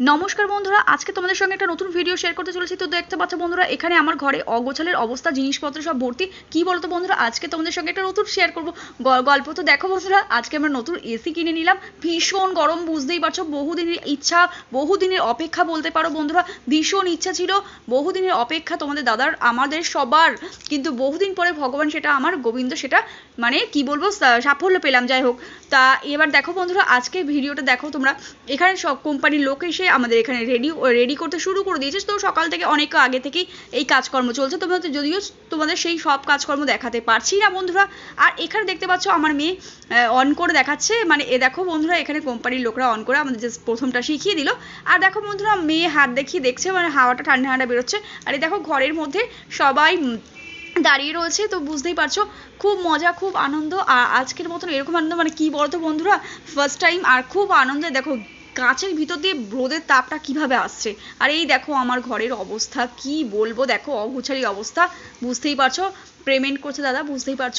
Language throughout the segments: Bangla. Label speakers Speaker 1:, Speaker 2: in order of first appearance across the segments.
Speaker 1: নমস্কার বন্ধুরা, আজকে তোমাদের সঙ্গে একটা নতুন ভিডিও শেয়ার করতে চলেছি। তো দেখতে পাচ্ছ বন্ধুরা, এখানে আমার ঘরে অগোছালের অবস্থা, জিনিসপত্র সব ভর্তি। কি বলতো বন্ধুরা, আজকে তোমাদের সঙ্গে একটা নতুন শেয়ার করব। গল্প তো দেখো বন্ধুরা, আজকে আমরা নতুন এসি কিনে নিলাম। ভীষণ গরম, বুঝতেই পারছ, বহুদিনের ইচ্ছা, বহুদিনের অপেক্ষা বলতে পারো বন্ধুরা, ভীষণ ইচ্ছা ছিল, বহুদিনের অপেক্ষা তোমাদের দাদার, আমাদের সবার। কিন্তু বহুদিন পরে ভগবান সেটা আমার, গোবিন্দ সেটা মানে কি বলব সাফল্য পেলাম, যাই হোক। তা এবার দেখো বন্ধুরা আজকে ভিডিওটা দেখো তোমরা। এখানে সব কোম্পানির লোক এসে আমাদের এখানে রেডি রেডি করতে শুরু করে দিয়েছে। তো সকাল থেকে অনেক আগে থেকেই এই কাজকর্ম চলছে। তোমাদের যদিও তোমাদের সেই সব কাজকর্ম দেখাতে পারছি না বন্ধুরা। আর এখানে দেখতে পাচ্ছ আমার মেয়ে অন করে দেখাচ্ছে। মানে এ দেখো বন্ধুরা, এখানে কোম্পানির লোকরা অন করে আমাদের জাস্ট প্রথমটা শিখিয়ে দিল। আর দেখো বন্ধুরা, মেয়ে হাত দেখিয়ে দেখছে মানে হাওয়াটা, ঠান্ডা ঠান্ডা বেরোচ্ছে। আর এই দেখো ঘরের মধ্যে সবাই দাঁড়িয়ে রয়েছে। তো বুঝতেই পারছ, খুব মজা, খুব আনন্দ। আর আজকের মতন এরকম আনন্দ মানে কি বলতো বন্ধুরা? ফার্স্ট টাইম আর খুব আনন্দে দেখো কাঁচের ভিতর দিয়ে রোদের তাপটা কীভাবে আসছে? আর এই দেখো আমার ঘরের অবস্থা, কি বলব? দেখো অগুছারি অবস্থা, বুঝতেই পারছ? পেমেন্ট করছে দাদা, বুঝতেই পারছ?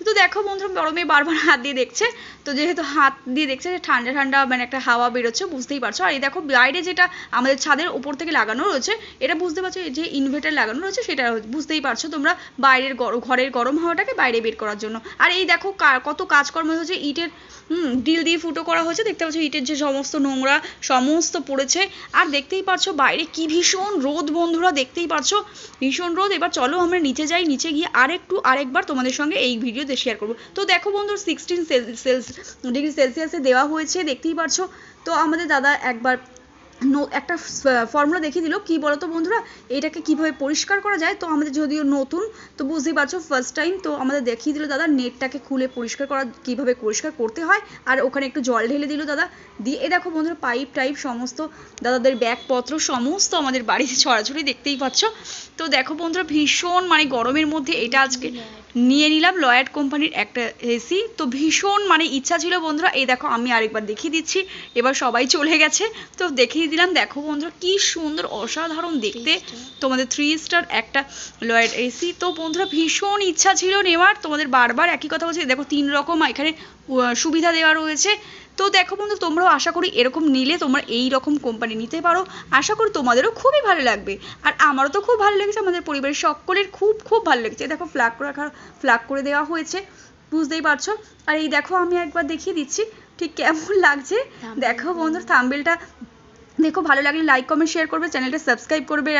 Speaker 1: কিন্তু দেখো বন্ধুরা বড় মেয়ে বারবার হাত দিয়ে দেখছে। তো যেহেতু হাত দিয়ে দেখছে, যে ঠান্ডা ঠান্ডা মানে একটা হাওয়া বেরোচ্ছে, বুঝতেই পারছ। আর এই দেখো, বাইরে যেটা আমাদের ছাদের উপর থেকে লাগানো রয়েছে, এটা বুঝতে পারছ যে ইনভার্টার লাগানো রয়েছে, সেটা বুঝতেই পারছ তোমরা বাইরের ঘরের গরম হাওয়াটাকে বাইরে বের করার জন্য। আর এই দেখো কত কাজকর্ম হয়েছে, ইটের ডিল দিয়ে ফুটো করা হয়েছে, দেখতে পাচ্ছ ইটের যে সমস্ত নোংরা সমস্ত পড়েছে। আর দেখতেই পারছ বাইরে কি ভীষণ রোদ বন্ধুরা, দেখতেই পারছ। ভীষণ রোদ, এবার চলো আমরা নিচে যাই, নিচে গিয়ে আরেকটু, আরেকবার তোমাদের সঙ্গে এই ভিডিওতে শেয়ার করব। তো দেখো বন্ধু সিক্সটিন সেলস ডিগ্রি সেলসিয়াসে দেওয়া হয়েছে, দেখতেই পারছ তো আমাদের দাদা একবার নো- একটা ফর্মুলা দেখিয়ে দিল। কি বলতো বন্ধুরা, এটাকে কীভাবে পরিষ্কার করা যায়? তো আমাদের যদিও নতুন, তো বুঝতেই পারছ ফার্স্ট টাইম তো আমাদের দেখিয়ে দিল দাদা নেটটাকে খুলে পরিষ্কার করা, কীভাবে পরিষ্কার করতে হয়। আর ওখানে একটু জল ঢেলে দিল দাদা। দিয়ে, এ দেখো বন্ধুরা পাইপ টাইপ সমস্ত দাদাদের ব্যাগপত্র, সমস্ত আমাদের বাড়িতে ছড়াছড়ি, দেখতেই পাচ্ছ। তো দেখো বন্ধুরা, ভীষণ মানে গরমের মধ্যে এটা আজকে নিয়ে নিলাম লয়েড কোম্পানির একটা এসি। তো ভীষণ মানে ইচ্ছা ছিল বন্ধুরা এই দেখো আমি আরেকবার দেখিয়ে দিচ্ছি এবার সবাই চলে গেছে। তো দেখিয়ে দিলাম দেখো বন্ধুরা কি সুন্দর অসাধারণ দেখতে। তোমাদের থ্রি স্টার একটা লয়েড এসি। তো বন্ধুরা ভীষণ ইচ্ছা ছিল নেওয়ার তোমাদের বারবার একই কথা বলছি দেখো তিন রকম এখানে সুবিধা দেওয়া রয়েছে। তো দেখো বন্ধু তোমরাও আশা করি এরকম নিলে তোমরা এই রকম কোম্পানি নিতে পারো। আশা করি তোমাদেরও খুবই ভালো লাগবে। আর আমারও তো খুব ভালো লেগেছে আমাদের পরিবারের সকলের খুব খুব ভালো লেগেছে। দেখো ফ্ল্যাগ রাখা ফ্ল্যাগ করে দেওয়া হয়েছে। বুঝতেই পারছ? আর এই দেখো আমি একবার দেখিয়ে দিচ্ছি ঠিক কেমন লাগছে? দেখো বন্ধুর থাম্বেলটা দেখো ভালো লাগলে লাইক কমেন্ট শেয়ার করবে চ্যানেলটা সাবস্ক্রাইব করবে